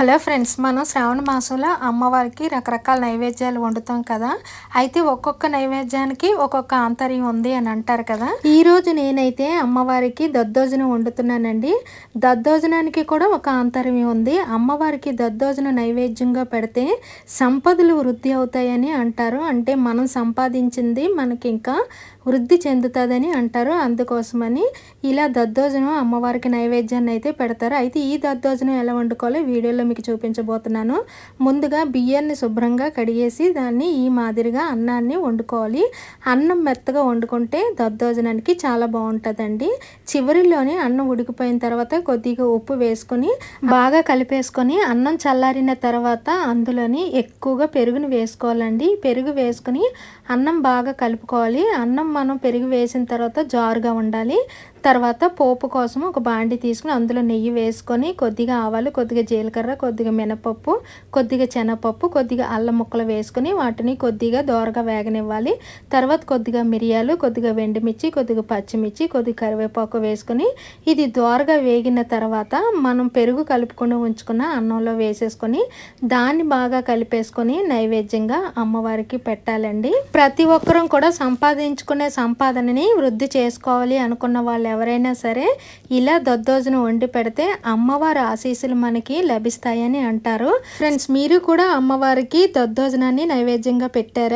Hello friends మనం శ్రావణ మాసంలో అమ్మవారికి రకరకాల నైవేద్యాలు వండుతాం కదా? అయితే ఒక్కొక్క నైవేద్యానికి ఒక్కొక్క ఆంతర్యం ఉంది అని అంటారు కదా? ఈరోజు నేనైతే అమ్మవారికి దద్దోజనం వండుతున్నానండి. దద్దోజనానికి కూడా ఒక ఆంతర్యం ఉంది. అమ్మవారికి దద్దోజనం నైవేద్యంగా పెడితే సంపదలు వృద్ధి అవుతాయని అంటారు. అంటే మనం సంపాదించింది మనకి ఇంకా వృద్ధి చెందుతుందని అంటారు. అందుకోసమని ఇలా దద్దోజనం అమ్మవారికి నైవేద్యాన్ని అయితే పెడతారు. అయితే ఈ దద్దోజనం ఎలా వండుకోవాలో వీడియోలో మీకు చూపించబోతున్నాను. ముందుగా బియ్యాన్ని శుభ్రంగా కడిగేసి దాన్ని ఈ మాదిరిగా అన్నాన్ని వండుకోవాలి. అన్నం మెత్తగా వండుకుంటే దద్దోజనానికి చాలా బాగుంటుందండి. చివరిలోనే అన్నం ఉడికిపోయిన తర్వాత కొద్దిగా ఉప్పు వేసుకొని బాగా కలిపేసుకొని అన్నం చల్లారిన తర్వాత అందులోని ఎక్కువగా పెరుగుని వేసుకోవాలండి. పెరుగు వేసుకొని అన్నం బాగా కలుపుకోవాలి. అన్నం మనం పెరుగు వేసిన తర్వాత జారుగా ఉండాలి. తర్వాత పోపు కోసం ఒక బాండి తీసుకుని అందులో నెయ్యి వేసుకొని కొద్దిగా ఆవాలు కొద్దిగా జీలకర్ర కొద్దిగా మినపప్పు కొద్దిగా శనగపప్పు కొద్దిగా అల్లం ముక్కలు వేసుకుని వాటిని కొద్దిగా దోరగా వేగనివ్వాలి. తర్వాత కొద్దిగా మిరియాలు కొద్దిగా వెండిమిర్చి కొద్దిగా పచ్చిమిర్చి కొద్దిగా కరివేపాకు వేసుకొని ఇది దోరగా వేగిన తర్వాత మనం పెరుగు కలుపుకొని ఉంచుకున్న అన్నంలో వేసేసుకొని దాన్ని బాగా కలిపేసుకొని నైవేద్యంగా అమ్మవారికి పెట్టాలండి. ప్రతి ఒక్కరూ కూడా సంపాదించుకునే సంపాదనని వృద్ధి చేసుకోవాలి అనుకున్న వాళ్ళు ఎవరైనా సరే ఇలా దద్దోజనం వండి పెడితే అమ్మవారి ఆశీస్సులు మనకి లభిస్తాయి. లభిస్తాయని అంటారు. ఫ్రెండ్స్ మీరు కూడా అమ్మవారికి దద్దోజనాన్ని నైవేద్యంగా పెట్టారా?